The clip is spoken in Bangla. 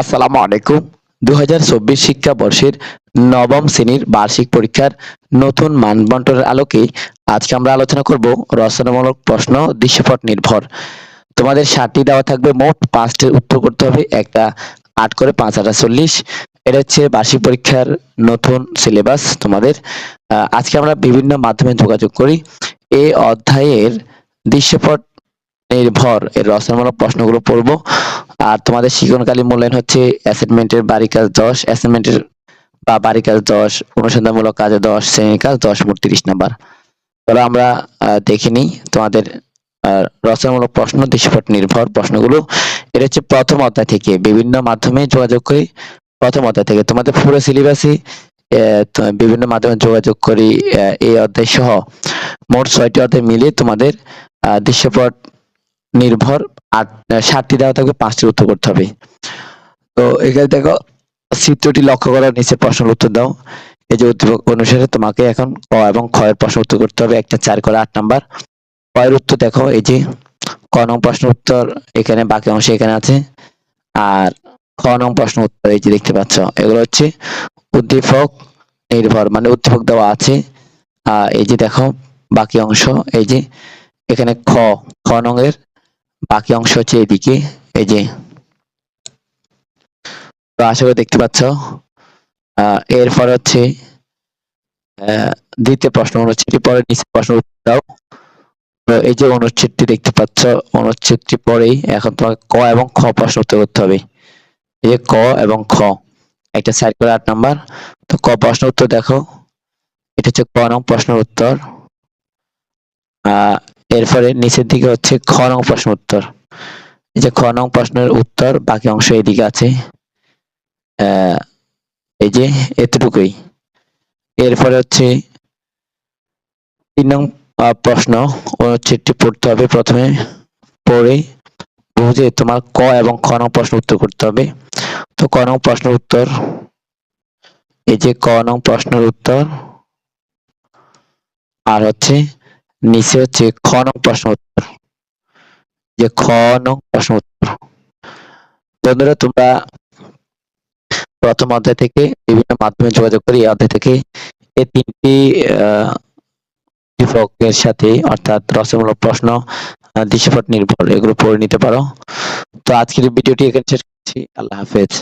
আসসালামু আলাইকুম। দু হাজার চব্বিশ শিক্ষাবর্ষের নবম শ্রেণির বার্ষিক পরীক্ষার নতুন মানবন্টনের আলোকে আজকে আমরা আলোচনা করব রচনামূলক প্রশ্ন, দৃশ্যপট নির্ভর। তোমাদের ষাটটি দেওয়া থাকবে, মোট পাঁচটির উত্তর করতে হবে, একটা আট করে পাঁচ হাজার চল্লিশ। এটা হচ্ছে বার্ষিক পরীক্ষার নতুন সিলেবাস তোমাদের। আজকে আমরা বিভিন্ন মাধ্যমে যোগাযোগ করি। এই অধ্যায়ের দৃশ্যপট নির্ভর। এর রচনামূলক প্রশ্নগুলো পড়ব। আর তোমাদের শিক্ষণকালীন মূল্যায়ন হচ্ছে অ্যাসাইনমেন্টের বাড়ি কাজ দশ অ্যাসাইনমেন্টের বা বাড়ি কাজ দশ, অনুসন্ধানমূলক কাজে দশ, শ্রেণির কাজ দশ, মোট তিরিশ নাম্বার। তাহলে আমরা দেখে নিই তোমাদের রচনামূলক প্রশ্ন, দৃশ্যপট নির্ভর প্রশ্নগুলো। এটা হচ্ছে প্রথম অধ্যায় থেকে। বিভিন্ন মাধ্যমে যোগাযোগ করি, প্রথম অধ্যায় থেকে। তোমাদের পুরো সিলেবাসে বিভিন্ন মাধ্যমে যোগাযোগ করি এই অধ্যায় সহ। মোট ছয়টি অধ্যায় মিলিয়ে তোমাদের দৃশ্যপট নির্ভর আট ষাটটি দেওয়া থাকবে পাঁচটির উত্তর করতে হবে। তো এখানে দেখো, চিত্রটি লক্ষ্য করার নিচে প্রশ্নের উত্তর দাও। এই যে উদ্দীপক অনুসারে তোমাকে এখন ক এবং খ এর প্রশ্ন উত্তর করতে হবে, একটা চার করে আট নাম্বার। ক এর উত্তর দেখো, এই যে ক নং প্রশ্ন উত্তর, এখানে বাকি অংশ এখানে আছে। আর খ নং প্রশ্ন উত্তর এই যে দেখতে পাচ্ছ, এগুলো হচ্ছে উদ্দীপক নির্ভর মানে উদ্দীপক দেওয়া আছে। এই যে দেখো, বাকি অংশ, এই যে এখানে খ খ নং এর বাকি অংশ হচ্ছে এদিকে, এই যে। তো আশা করি দেখতে পাচ্ছ এরপর হচ্ছে দ্বিতীয় প্রশ্ন অনুচ্ছেদটি পরে নিচে প্রশ্ন দাও। এই যে অনুচ্ছেদটি দেখতে পাচ্ছ, অনুচ্ছেদটি পরেই এখন তোমাকে ক এবং খ প্রশ্ন উত্তর করতে হবে। এই যে ক এবং খ, একটা করে আট নাম্বার। তো ক প্রশ্ন উত্তর দেখো, এটা হচ্ছে ক নং প্রশ্নের উত্তর। এরপরে নিচের দিকে হচ্ছে খ নং প্রশ্ন উত্তর। এই যে খ নং প্রশ্নের উত্তর, বাকি অংশ এদিকে আছে। এই যে এতটুকুই। এরপরে হচ্ছে তিন নং প্রশ্ন। অনুচ্ছেদটি পড়তে হবে প্রথমে। পড়ে বুঝে তোমার ক এবং খ নং প্রশ্ন উত্তর করতে হবে। তো ক নং প্রশ্নের উত্তর। এই যে ক নং প্রশ্নের উত্তর। আর হচ্ছে নিচে হচ্ছে খ নং প্রশ্ন উত্তর। যে খ নং প্রশ্ন উত্তর। বন্ধুরা, তোমরা প্রথম অধ্যায় থেকে বিভিন্ন মাধ্যমে যোগাযোগ করি এই অধ্যায় থেকে এই তিনটি বিভাগের সাথে অর্থাৎ রচনামূলক প্রশ্ন দৃশ্যপট নির্ভর এগুলো পড়ে নিতে পারো। তো আজকের ভিডিওটি এখানে শেষ করছি। আল্লাহ হাফেজ।